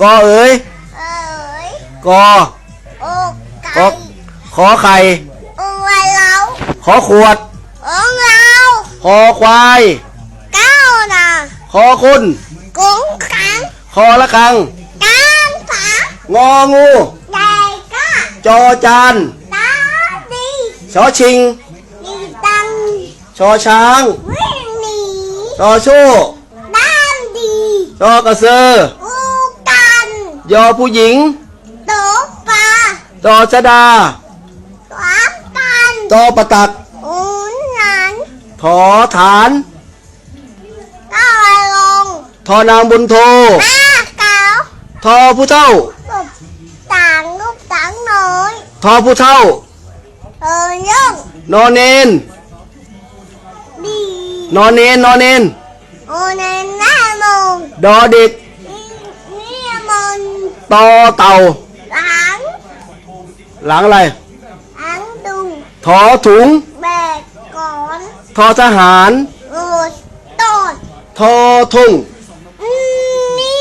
กอเอ๋ยเอ๋ยกอโอ้กไก่อขอไข่ โอ้ไวเราขอขวด โอ้เราคอควาย เก้าน่ะคอคุณ กุ้งขังคอละคัง กางฝางองู ใหญ่ก็จอจาน ตาดีชอชิงดีตังชอช้าง วิ่งหนีชอโชู่ด้านดี ชอกระเซออูกัน ยอผู้หญิงโตปลาตอชดาสามกันตอประตักอูนันถอฐานก้าลงทอนางบุญโทหน้าเก๋าทอผู้เท่าลูกต่างลูกต่างน้อยทอผู้เท่าเออยุ่งนอนเนนดีนอนเนนนอนเนนโอในหน้ามงดอเด็กนี่มัน ตอเต่า หลังหลังอะไร หลังดุงทอถุง แบกก่อนทอทหารโอต้นทอทุ่งนิ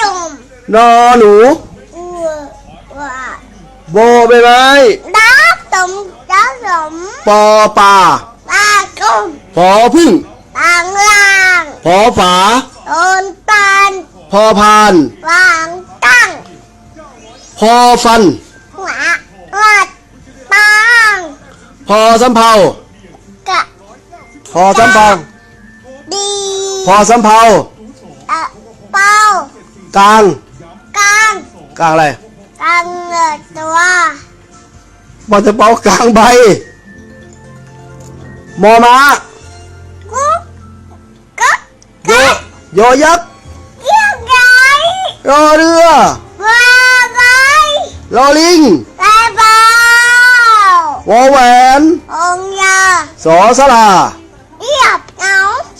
ยมนอหนูอัวว่าโบใบไม้ดับตมดับสมปอป่าปลากุ้งพอพึ่งต่างล่างพอฝาต้นปานพอพานวางตั้ง พอฟัน หัววัดปางพอสำเภากะพอสำเภาดีพอสำเภาอะเป้ากลางกลางกลางอะไรกลางเงินตัวบอลจะเปากลางใบมอม้ากุ๊กกุ๊กโยโยยักษ์เยี่ยมไงรอเรือว่าไง รอลิงได้เปล่าวอแหวนองค์ยาสอสลาเรียบเหงา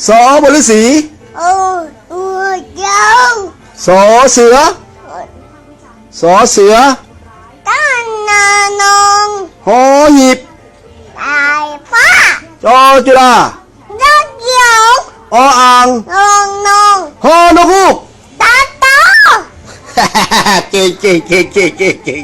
สอบริสีโอ้อูเจ้าสอเสือสอเสือต้านนานงหอหีบตายผ้าจอจุฬาเจ้าเกี่ยวออ่างนงนงฮอนกฮูก ตาโต เก่ง เก่งเก่งเก่งเก่งเก่ง